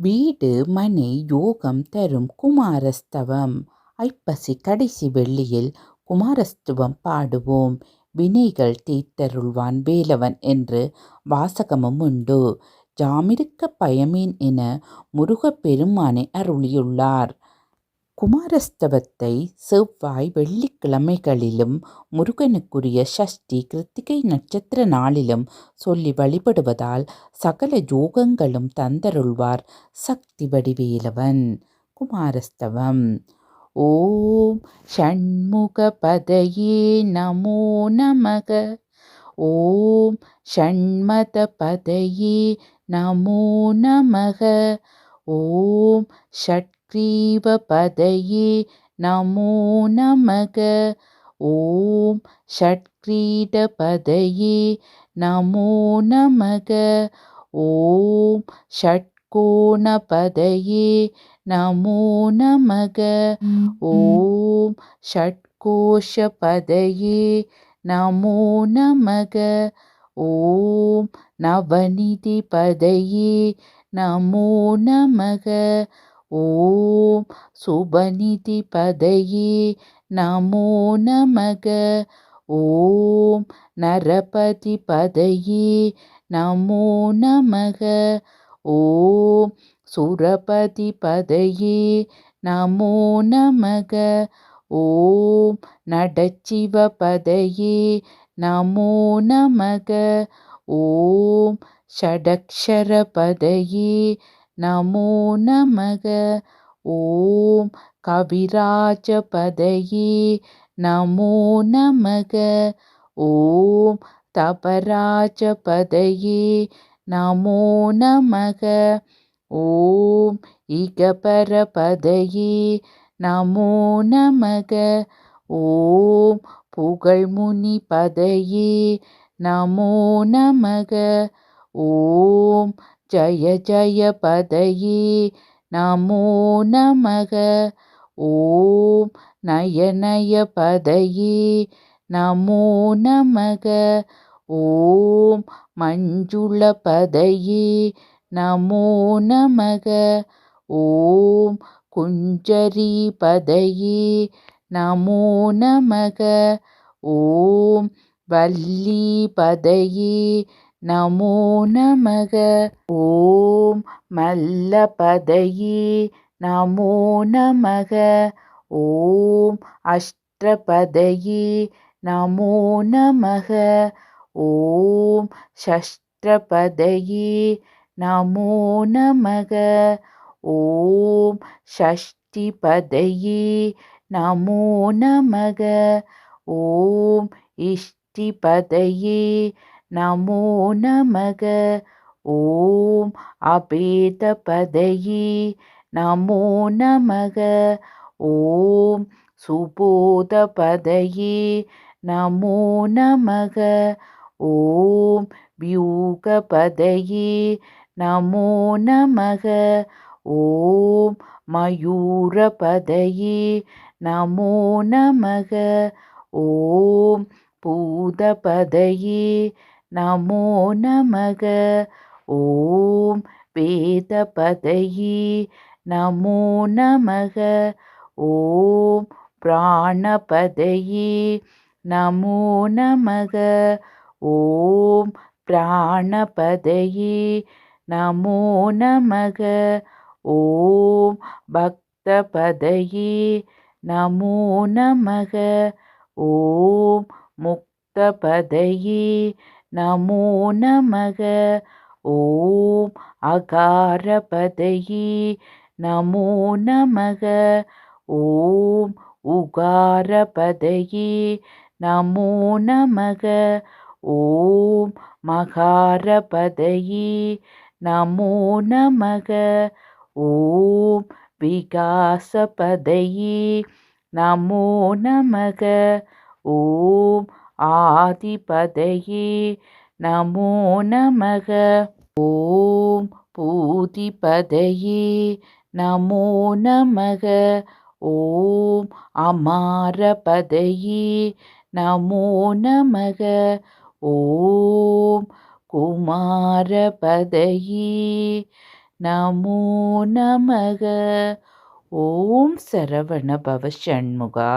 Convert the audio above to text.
வீடு மனை யோகம் தரும் குமாரஸ்தவம். ஐப்பசி கடைசி வெள்ளியில் குமாரஸ்துவம் பாடுவோம். வினைகள் தீர்த்தருள்வான் வேலவன் என்று வாசகமும் உண்டு. ஜாமிருக்க பயமேன் என முருகப் பெருமானை அருளியுள்ளார். குமாரஸ்தவத்தை செவ்வாய் வெள்ளிக்கிழமைகளிலும் முருகனுக்குரிய சஷ்டி கிருத்திகை நட்சத்திர நாளிலும் சொல்லி வழிபடுவதால் சகல யோகங்களும் தந்தருள்வார் சக்தி வடிவேலவன். குமாரஸ்தவம். ஓம் ஷண்முகபதயே நமோ நமக. ஓம் ஷண்மதபதயே நமோ நமக. ஓம் ஷட் ஷட்க்ரீவபதயே நமோ நமக. ஓம் ஷட்கிரீடபதையே நமோ நமக. ஓம் ஷட்கோணபதையே நமோ நமக. ஓம் ஷட்கோஷபதையே நமோ நமக. ஓம் நவநிதிபதையே நமோ நமக. ஓம் சுபநிதிபதயே நமோ நமக. ஓம் நரபதிபதயே நமோ நமக. ஓம் சுரபதிபதயே நமோ நமக. ஓம் நடச்சிவபதயே நமோ நமக. ஓம் ஷடக்ஷரபதயே நமோ நமக. ஓம் கவிராஜபதையே நமோ நமக. ஓம் தபராஜபதையே நமோ நமக. ஓம் இகபரபதையே நமோ நமக. ஓம் புகழ்முனி பதையே நமோ நமக. ஓம் ஜய ஜய பதையே நமோ நமக. ஓம் நயநய பதையே நமோ நமக. ஓம் மஞ்சுள பதையே நமோ நமக. ஓம் குஞ்சரி பதையே நமோ நமக. ஓம் வல்லி பதையே நமோ நமக. ஓம் மல்லபதையே நமோ நமக. ஓம் அஷ்டபதையே நமோ நமக. ஓம் ஷஷ்டபதையே நமோ நமக. ஓம் ஷஷ்டிபதையே நமோ நமக. ஓம் இஷ்டிபதையே நமோ நமக. ஓம் அபேத பதையே நமோ நமக. ஓம் சுபோத பதையே நமோ நமக. ஓம் வியூகபதயே நமோ நமக. ஓம் மயூரபதயே நமோ நமக. ஓம் பூதபதயே நமோ நமக. ஓம் வேதபதயே. நமோ நமக. ஓம் பிராணபதையே. நமோ நமக. ஓம் பிராணபதையே. நமோ நமக. ஓம் பக்தபதையே. நமோ நமக. ஓம் முக்தபதையே. நமோ நமக. ஓம் அகாரபதையே நமோ நமக. ஓம் உகாரபதையே நமோ நமக. ஓம் மகாரபதையே நமோ நமக. ஓம் விகாசபதையே நமோ நமக. ஓம் ஆதிபதையே நமோ நமக. ஓம் பூதிபதையே நமோ நமக. ஓம் அமாரபதையே நமோ நமக. ஓம் குமாரபதையே நமோ நமக. ஓம் சரவண பவ ஷண்முகா.